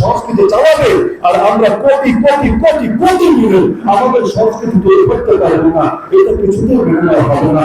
সংস্কৃতি চালাবে, আর আমরা মিলে আমাদের সংস্কৃতি তৈরি করতে পারব না। এটা কিছুতেই হবে না।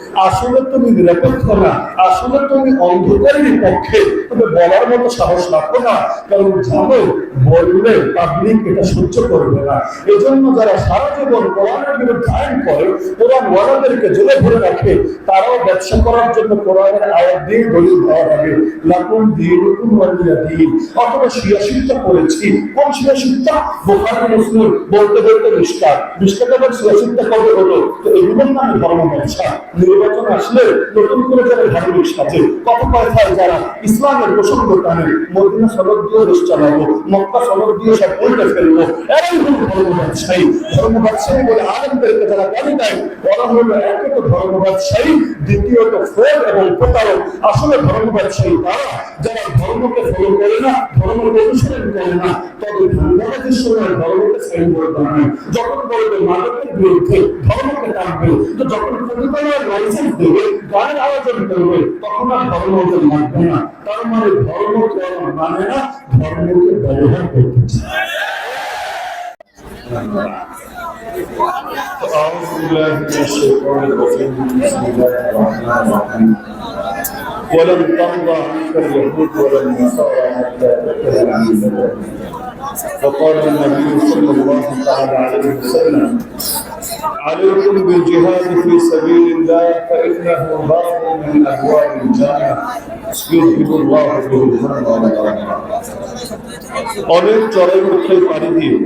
আসলে তুমি নিরপেক্ষ না, আসলে তুমি অন্ধকারের পক্ষে। তবে বলার মতো সাহস রাখো না, কারণ জানো, বললে পাবলিক এটা সহ্য করবে না। এজন্য যারা সারা জীবন কোরআনের বিরুদ্ধে আইন করে, কোরআন ওয়ালাদেরকে জেলে ধরে রাখে, তারাও ব্যবসা করার জন্য কোরআনের আয়াত দিয়ে দলিল দেওয়া হবে লাকুম দিন ওয়ালিয়া দিন। অথবা শিয়াশিকটা করেছি কোন শিয়াশিকটা বোখারি, মুসলিম, বলতে বলতে নিষ্ঠা নিষ্ঠাটা শিয়াশিকটা কবে হলো? তো এগুলোর নামে ধর্ম ব্যবসা। নির্বাচন আসলে নতুন করে যারা ধার্মিক সাজে কত পয়সায় যারা ইসলামের প্রসঙ্গ টানে মদিনা সনদ দিয়ে দেশ চালাবো, মক্কা সনদ দিয়ে সব উল্টে ফেলব, এরাই হল ধর্ম বলে যারা গালি দেয় হলো একে তো দ্বিতীয়ত এবং প্রতারক। আসলে তারা, যারা ধর্মকে ফলো করে না ধর্মের অনুসরণ করে না, তবে সময় ধর্মকে সাইন করে যখন বলবে মাদকের বিরুদ্ধে ধর্মকে টানবে, তো যখন পরিবারের লাইসেন্স দেবে গানের আয়োজন করবে তখন আর ধর্ম ওদের মানবে না তার মানে ধর্ম করা মানে না ধর্মকে ব্যবহার করতে চায় أعوذ بالله من الشيطان الرجيم بسم الله الرحمن الرحيم ولن ترضى عنك اليهود ولا النصارى حتى تتبع ملتهم وقال النبي صلى الله تعالى عليه وسلم عليكم بالجهاد في سبيل الله فإنه باب من أبواب الجنة يذهب الله به الهم والغم অনেক চড়াই উঠাই পাড়ি দিয়ে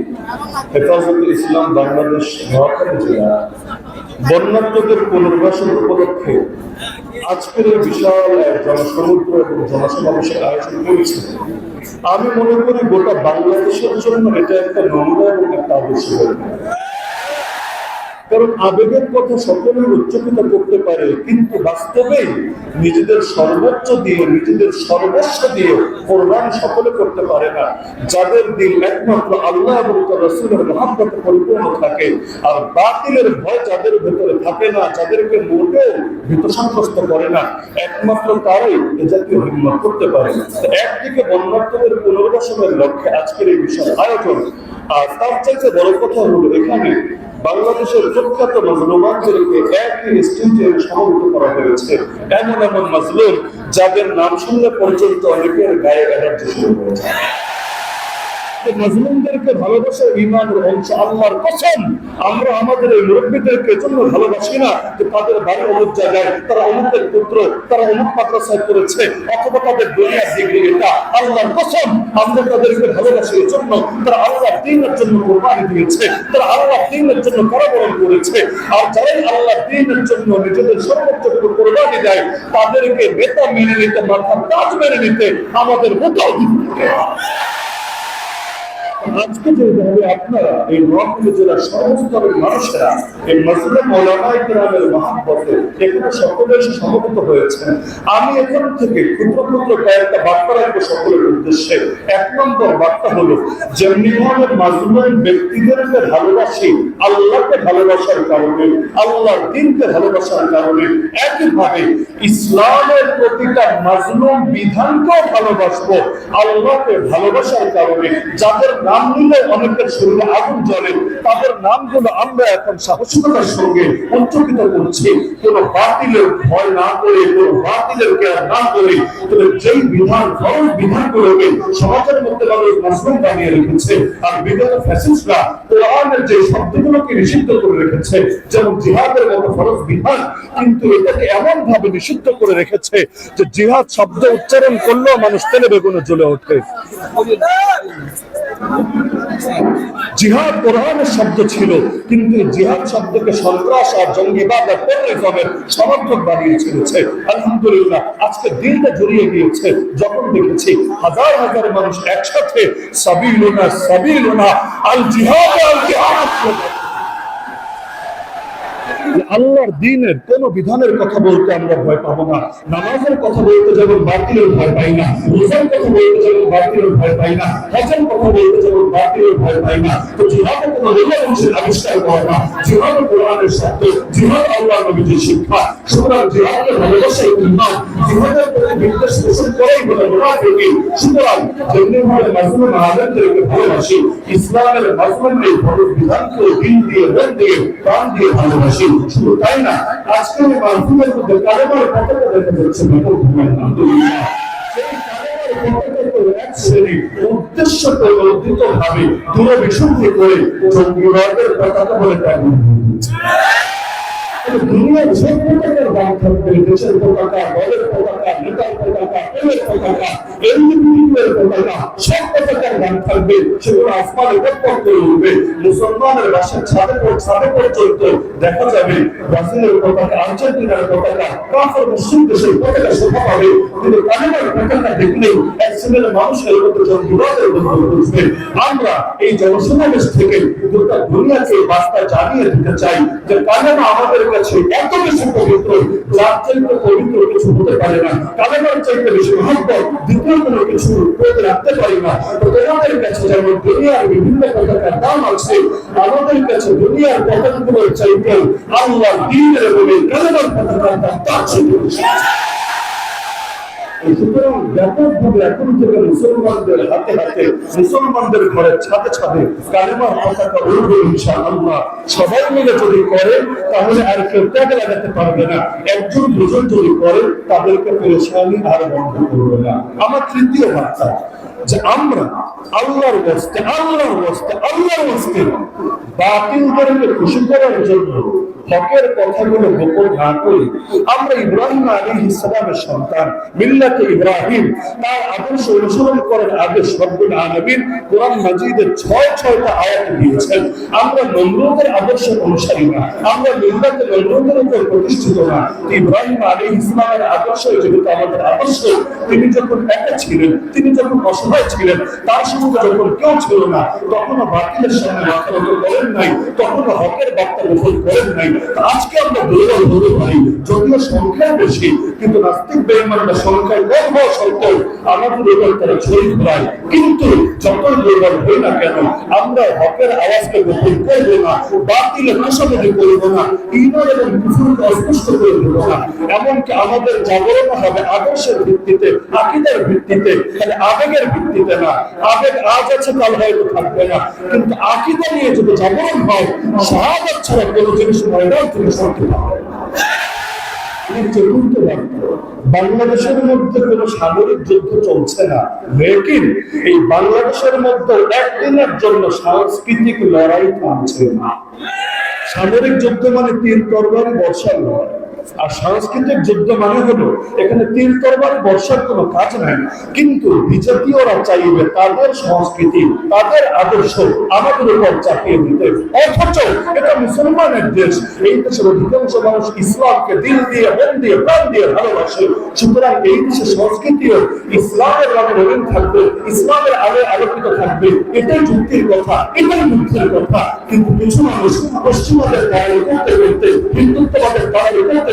হেফাজত ইসলাম বাংলাদেশ নোয়াখালী জেলা বন্যাত্মদের পুনর্বাসন উপলক্ষে আজকের এই বিশাল এক জনসমুদ্র এবং জনসমাবেশের আয়োজন করেছে আমি মনে করি গোটা বাংলাদেশের জন্য এটা একটা নমুনা এবং একটা কারণ আবেগের কথা সকলেই উচ্চকিত করতে পারে, কিন্তু বাস্তবে নিজেদের সর্বোচ্চ দিয়ে নিজেদের সর্বস্ব দিয়ে কোরবান সকলে করতে পারে না। যাদের দিল একমাত্র আল্লাহ এবং রসুলের মহাব্বতে পরিপূর্ণ থাকে, আর বাতিলের ভয় যাদের ভেতরে থাকে না যাদেরকে মোটেও ভীতসন্ত্রস্ত করে না। একমাত্র তারাই এ জাতীয় হিম্মত করতে পারে। একদিকে বন্যার্থদের পুনর্বাসনের লক্ষ্যে আজকের এই বিশাল আয়োজন, আর তার চাইতে বড় কথা হলো এখানে বাংলাদেশের প্রখ্যাত মজলুমানদেরকে একই স্টেজে সমবেত করা হয়েছে। এমন এমন মজলুম যাদের নাম শুনলে পর্যন্ত অনেকের গায়ে এনার্জি শুরু হয়েছে মজলুমদেরকে ভালোবাসা ইমানের অংশ আল্লাহর কসম। আমরা আমাদের এই মুরব্বীদেরকে জন্য ভালোবাসি না যে তাদের বাড়ি অমুক জায়গায়, তারা অমুকের পুত্র, তারা অমুক মাদ্রাসায় করেছে অথবা তাদের দুনিয়ার ডিগ্রি এটা। আল্লাহর কসম, আমরা তাদেরকে ভালোবাসি এর জন্য। তারা আল্লাহ দিনের জন্য কোরবানি দিয়েছে, তারা আল্লাহ দিনের জন্য করেছে। আর যারাই আল্লাহ দিনের জন্য নিজেদের সর্বোচ্চ কোরবানি দেয়, তাদেরকে বেতন মেনে নিতে মাথার তাজ মেনে নিতে আমাদের দিতে আজকে যেভাবে আপনারা এই নোয়াখালী জেলার সর্বস্তরের মানুষেরা এই মজলুম গ্রামের মহাব্বতে এখানে সমবেত আমি এখান থেকে ক্ষুদ্র ক্ষুদ্র কয়েকটা বার্তা রাখব সকলের উদ্দেশ্যে। এক নম্বর বার্তা হলো মাজলুম ব্যক্তিদেরকে ভালোবাসি আল্লাহকে ভালোবাসার কারণে, আল্লাহর দিনকে ভালোবাসার কারণে। একইভাবে ইসলামের প্রতিটা মাজলুম বিধানকেও ভালোবাসবো আল্লাহকে ভালোবাসার কারণে। যাদের নাম নিলে অনেকের শরীরে আগুন জ্বলে, তাদের নামগুলো আমরা এখন সাহসিকতার সঙ্গে উচ্চকিত করছে। কোন বাতিলের ভয় না করে, কোন বাতিলের কেয়ার না করে, তবে যেই বিধান ফরজ বিধানগুলোকে সমাজের মধ্যে মানুষ মাসরুম বানিয়ে রেখেছে আর বিগত ফ্যাসিস্টরা কোরআনের যে শব্দগুলোকে নিষিদ্ধ করে রেখেছে, যেমন জিহাদের মতো ফরজ বিধান, কিন্তু এটাকে এমন ভাবে নিষিদ্ধ করে রেখেছে যে জিহাদ শব্দ উচ্চারণ করলেও মানুষ তেলে বেগুনে জ্বলে ওঠে। জিহাদ কোরআনের শব্দ ছিল, কিন্তু জিহাদ শব্দকে সন্ত্রাস আর জঙ্গিবাদ আর টেররিজমের সমর্থক বানিয়ে ছেড়েছে। আলহামদুলিল্লাহ, আজকে দিনটা জড়িয়ে গিয়েছে। যখন দেখেছি হাজার হাজার মানুষ একসাথে সাবিলুনা সাবিলুনা আল জিহাদ আল জিহাদ আল্লাহর দিনের কোন বিধানের কথা বলতে আমরা ভয় পাবো না। নামাজের কথা বলতে যেমন বাতিলের ভয় পাই না। রোজার কথা বলতে যেমন বাতিলের ভয় পাই না। হজের কথা বলতে যেমন বাতিলের ভয় পাই না। তো জিহাদের কোনো রোজা অংশের আবিষ্কার করে না। জিহাদ কোরআনের শব্দ জিহাদ আল্লাহ নবীজির শিক্ষা। সুতরাং জিহাদকে ভালোবাসাই ইমান, জিহাদের প্রতি বিদ্বেষ পোষণ করেই হলো মুনাফিকি সুতরাং যেমনি ভাবে মাজলুম আলেমদেরকে ভালোবাসি, ইসলামের মাজলুমের ফরজ বিধানকে দিল দিয়ে মন দিয়ে, প্রাণ দিয়ে ভালোবাসি। শুধু তাই না? আজকে আমি মাহফিলের মধ্যে কারোবার পতাকা দেখতে ঘুমের আলহামদুলিল্লাহ সেই এক ভাবে দূরভিসন্ধি করে জঙ্গিবাদের পতাকা বলে ত্যাগ মুসলমানের বাসার ছাদে ছাদে পর্যন্ত দেখা যাবে ব্রাজিলের পতাকা, আর্জেন্টিনার পতাকা মুসলিম দেশের পতাকা শোভা পাবে। কিন্তু কানাডার পতাকা দেখলেই এক বন্ধ করবে আমরা এই জনসমাবেশ থেকে গোটা দুনিয়াকে বার্তা জানিয়ে দিতে চাই যে কানাডা আমাদের কাছে এত বেশি পবিত্র, যার চাইতে পবিত্র কিছু হতে পারে না। কানাডার চাইতে বেশি মহব্বত, দ্বিতীয় কোনো কিছু পেতে রাখতে পারি না। তো তোমাদের কাছে যেমন দুনিয়ার বিভিন্ন পতাকার দাম আছে, আমাদের কাছে দুনিয়ার পতাকাগুলোর চাইতে আল্লাহ দিনের বলে কানাডার পতাকার দাম তার বেশি। সুতরাং এখন থেকে মুসলমানদের হাতে হাতে, মুসলমানদের ঘরে ছাদে ছাদে সবাই মিলে যদি তাহলে আর কেউ লাগাতে পারবে না। একজন দুজন যদি করে, তাদেরকে পেরেশানি আর বন্ধ করবে না। আমার তৃতীয় বার্তা, যে আমরা আল্লাহর বস্তে আল্লাহর বস্তে আল্লাহর বস্তে বাতিলদেরকে খুশি করার জন্য হকের কথাগুলো গোপন না করে আমরা ইব্রাহিম আলী ইসলামের সন্তান, মিল্লাতে ইব্রাহিম। তার আদর্শ অনুসরণ করার রব্বুল আলামিন কোরআন মাজিদের ছয় ছয়টা আয়াত দিয়েছেন। আমরা আদর্শের অনুসারী না, আমরা মিল্লাতে উপর প্রতিষ্ঠিত না। ইব্রাহিম আলী ইসলামের আদর্শ যেহেতু আমাদের আদর্শ, তিনি যখন একা ছিলেন, তিনি যখন অসহায় ছিলেন, তার সঙ্গে যখন কেউ ছিল না, তখনও বাতিলের সামনে মাথা করেন নাই, তখনও হকের বার্তা করেন নাই আজকে আমরা দুর্বল হতে পারি যদিও সংখ্যায় বেশি, কিন্তু নাস্তিক বেইমানরা সংখ্যায় কম হওয়া সত্ত্বেও আমাদের এবার তারা ছড়ি ঘোরায় কিন্তু যতই দুর্বল হই না কেন, আমরা হকের আওয়াজকে গ্রহণ করব না, বাতিলে ভাষাবাদী করব না, ইমান এবং কুফুরকে অস্পষ্ট করে দেবো না। এমনকি আমাদের জাগরণ হবে আদর্শের ভিত্তিতে, আকিদার ভিত্তিতে তাহলে আবেগের ভিত্তিতে না। আবেগ আজ আছে, কাল হয়তো থাকবে না। কিন্তু আকিদা নিয়ে যদি জাগরণ হয়, শাহাদাত ছাড়া কোনো জিনিস ময়দান থেকে চতুর্থ বাক্য বাংলাদেশের মধ্যে কোন সামরিক যুদ্ধ চলছে না। লেকিন এই বাংলাদেশের মধ্যে একদিনের জন্য সাংস্কৃতিক লড়াই থামছে না। সামরিক যুদ্ধ মানে তিন তরবারি বর্ষার লড়াই। আর সাংস্কৃতিক যুদ্ধ মানে হলো, এখানে তীর তরবারি, বর্ষার কোনো কাজ নাই। কিন্তু বিজাতীয়রা চাইবে তাদের সংস্কৃতি, তাদের আদর্শ আমাদের উপর চাপিয়ে দিতে। অথচ এটা মুসলমানের দেশ, এই দেশের অধিকাংশ মানুষ ইসলামকে দিল দিয়ে, মন দিয়ে, প্রাণ দিয়ে ভালোবাসে। সুতরাং এই দেশের সংস্কৃতিও ইসলামের রঙে রঙিন থাকবে, ইসলামের আলো আলোকিত থাকবে। এটাই যুক্তির কথা, এটাই যুক্তির কথা। কিন্তু কিছু মানুষ পশ্চিমাদের পালন করতে করতে, হিন্দুত্ববাদের পালন করতে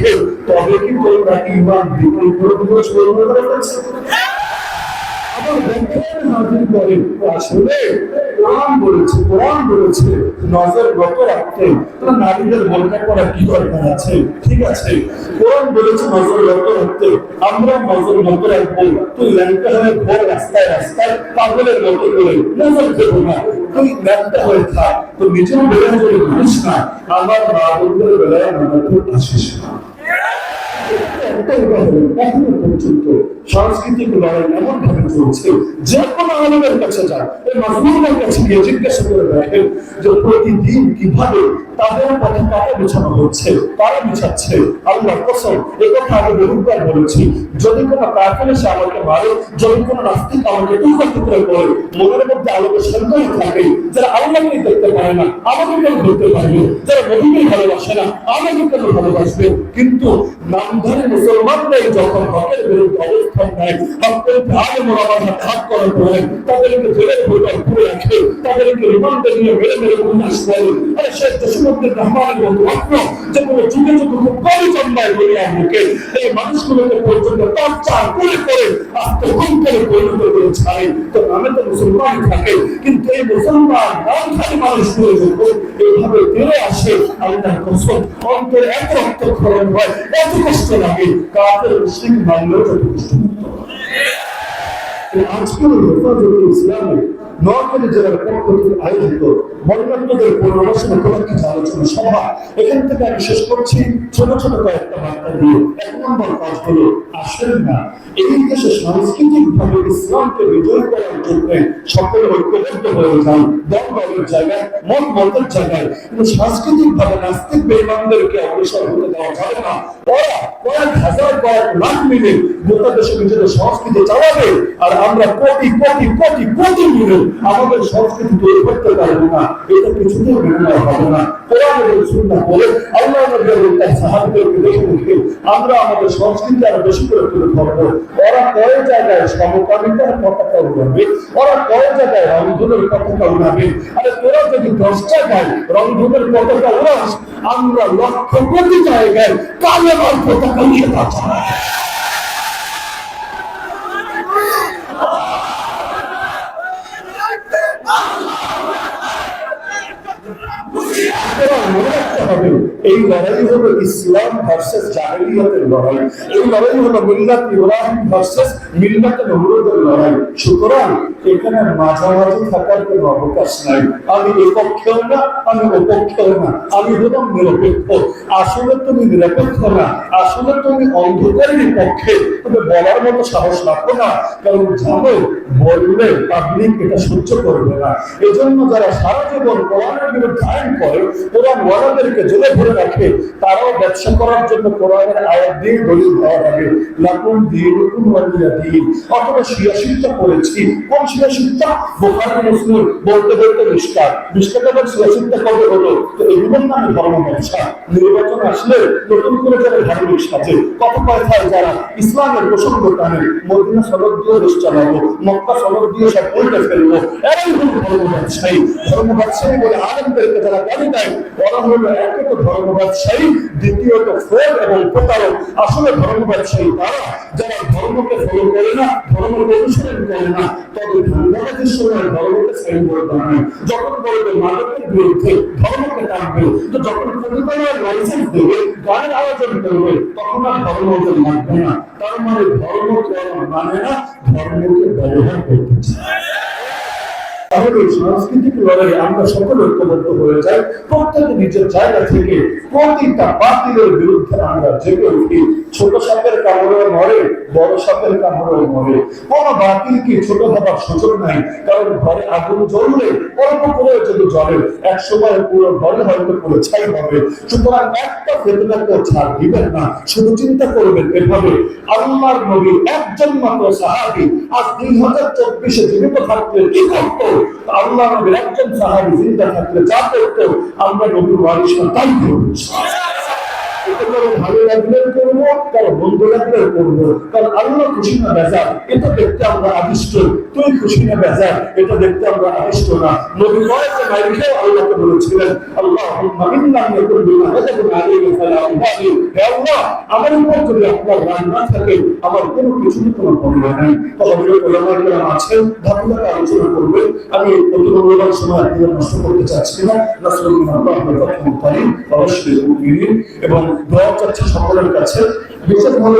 তবে কি তোমরা ইমান বিক্রি করে দিবস করবে আবার ব্যাখ্যায় নাজিল করেন আসলে কোরআন বলেছে কোরআন বলেছে নজর গত রাখতে। তোমরা নারীদের বোরকা করা কি দরকার আছে? ঠিক আছে। কোরআন বলেছে নজর গত রাখতে। আমরা নজর গত রাখব। তুই ল্যাংটা হয়ে ঘর রাস্তায় রাস্তায় পাগলের দেবো না। তুই ল্যাংটা হয়ে থাক। তো নিজের বেলায় করে ঘুরিস না, আমার মা বোনদের বেলায় নজর আসিস না। এখনও পর্যন্ত লড়াই এমন ভাবে চলছে, যে কোনো আলমের কাছে যান এই মাজলুমের কাছে গিয়ে জিজ্ঞাসা করে দেখেন যে প্রতিদিন কীভাবে তাদের পথে বিছানো হচ্ছে বিছাচ্ছে, আল্লাহ কসম, এ কথা আমি বহুবার বলেছি, যদি কোনো কাফের এসে আমাকে মারে, যদি কোনো নাস্তিক আমাকে টুকরো টুকরো করে, মনের মধ্যে আলোকে থাকে যারা দেখতে না আমাকে ধরতে পারবে যারা ভালোবাসে না আমাকে কেন ভালোবাসবে। কিন্তু নামধারী মুসলমানরাই যখন হকের বিরুদ্ধে অবস্থান নেয়, হকের আগে মোরাবাদ হাত করার পরে তাদেরকে জেলের ভোটার করে রাখে, তাদেরকে রিমান্ডে নিয়ে মেরে মেরে উন্নাস করে আরে শেখ জসিমুদ্দিন রহমানের মতো রত্ন যে কোনো যুগে যুগে খুব কমই জন্মায় বলি আমাকে এই মানুষগুলোকে পর্যন্ত টর্চার করে করে আত্মহত্যা করে পরিণত করে ছাড়ে। তো নামে তো মুসলমান থাকে, কিন্তু এই মুসলমান নামধারী মানুষগুলো যখন এইভাবে বেড়ে আসে আল্লাহ কসম। অন্তর এত রক্তক্ষরণ হয়, এত কষ্ট লাগে। কাফের মুসলিম যত কষ্ট আজকের হেফাজতে ইসলামে জেলার আলোচনা সভা, এখান থেকে আমি শেষ করছি। ছোট ছোট কয়েকটা বার্তা দিয়ে এক নম্বর কাজ হলো, আসেন না। এই দেশে সাংস্কৃতিক ভাবে ইসলামকে বিজয় করার জন্য সকলে ঐক্যবদ্ধ হয়ে যান। জায়গায়, মত মতের জায়গায়। কিন্তু সাংস্কৃতিক ভাবে নাস্তিক বেইমানদেরকে অগ্রসর হতে দেওয়া যাবে না। ওরা কয়েক হাজার কয়েক লাখ মিলে গোটা দেশে নিজেদের সংস্কৃতি চালাবে। আর আমরা কোটি কোটি কোটি কোটি মিলে আমাদের সংস্কৃতি তৈরি করতে পারব না? এটা কিছুতেই নেওয়া হবে না। কোরআন এবং সুন্নাহ বলে আল্লাহ নবী তার সাহাবীদেরকে দেখে দেখে আমরা আমাদের সংস্কৃতি আরও বেশি করে তুলে ধরবো। ওরা কয় জায়গায় সমকামিতার পতাকা উড়াবে, ওরা কয় জায়গায় রংধনুর পতাকা উড়াবে। আরে তোরা যদি দশ জায়গায় রংধনুর পতাকা উড়াস, আমরা লক্ষ কোটি জায়গায় কালেমার পতাকা উড়িয়ে পাচ্ছি সুতরাং মনে রাখতে হবে। এই লড়াই হলো ইসলাম ভার্সেস জাহেলিয়াতের লড়াই। এই লড়াই হলো মিল্লাত ইব্রাহিম ভার্সেস মিল্লাত লড়াই। সুতরাং এখানে মাঝামাঝি থাকার কোনো অবকাশ নাই। আমি না আমি না। আমি হলাম নিরপেক্ষ। আসলে তুমি নিরপেক্ষ না। আসলে তুমি অন্ধকারের পক্ষে। তবে বলার মতো সাহস রাখো না। কারণ জানো, বললে পাবলিক এটা সহ্য করবে না। এজন্য যারা সারা জীবন কোরআনের বিরুদ্ধে আইন করে, কোরআন ওয়ালাদেরকে জেলে ভরে রাখে। তারাও ব্যবসা করার জন্য কোরআনের আয়াত দিয়ে দলিল দেওয়া লাগে লাকুম দিন ওয়ালিয়া দিন। অথবা শিয়া শিক্ষা করেছি কোন শিয়া শিক্ষা বোখারি, মুসলিম। বলতে বলতে মিষ্কার মিষ্কার আবার শিয়া শিক্ষা কবে হলো? তো এগুলোর নামে ধর্ম ব্যবসা। নির্বাচন আসলে নতুন করে যারা ধার্মিক সাজে কত কথায় যারা ইসলামের প্রসঙ্গ টানে, মদিনা সনদ দিয়ে দেশ চালাবো, মক্কা সনদ দিয়ে সব উল্টে ফেলব, এরাই হল ধর্ম ব্যবসায়ী। ধর্ম ব্যবসায়ী বলে আনন্দেরকে যারা গালি দেয়, ওরা হলো তো ধর্ম ব্যবসায়ী দ্বিতীয়ত ফ্রড এবং প্রতারক। আসলে ধর্ম ব্যবসায়ী তারা, যারা ধর্মকে ফলো করে না ধর্মের অনুসরণ করে না, তবে ধর্মবাদের সময় ধর্মকে সাইন করে দাঁড়ায় যখন বলবে মাদকের বিরুদ্ধে ধর্মকে টানবে, তো যখন প্রতিবারের লাইসেন্স দেবে, গানের আয়োজন করবে, তখন আর ধর্ম ওদের লাগবে না। তার মানে ধর্মকে মানে না, ধর্মকে ব্যবহার করতে চায়। তাহলে সাংস্কৃতিক লড়াই আমরা সকলে ঐক্যবদ্ধ হয়ে যাই। প্রত্যেকে নিজের জায়গা থেকে প্রতিটা বাতিলের বিরুদ্ধে আমরা জেগে উঠি। ছোট সাপের কামড়ে মরে, বড় সাপের কামড়ে মরে। কোন বাতিলকে ছোট ভাবার সুযোগ নাই? কারণ ঘরে আগুন জ্বললে, অল্প করে যদি জ্বলে, এক সময় পুরো ঘরে হয়তো পুরো ছাই হবে। সুতরাং একটা ফেতনাকে ছাড় দিবেন না, শুধু চিন্তা করবেন এভাবে। আল্লাহর নবী একজন মাত্র সাহাবি, আজ দুই হাজার চব্বিশে জীবিত থাকলে কি করতো? আল্লাহ নবীর একজন সাহাবি জিন্দা থাকলে যা করতো আমরা নবীর ওয়ারিশ তাই করব কারও ভালো করব, কারও করব। খুশি না বেজার, এটা দেখতে আমরা আদিষ্ট। তুই খুশি না বেজার, এটা দেখতে আমরা আদিষ্ট না। নবী আল্লাহকে বলেছিলেন আমার উপর যদি আপনার রাগ না থাকে, আমার কোনো কিছুর কোনো পরোয়া নাই। আছেন ধাপে আলোচনা করবেন। আমি অত মূল্যবান সময় নষ্ট করতে চাচ্ছি না। অবশ্যই এবং দোয়া চাচ্ছি সকলের কাছে বিশেষভাবে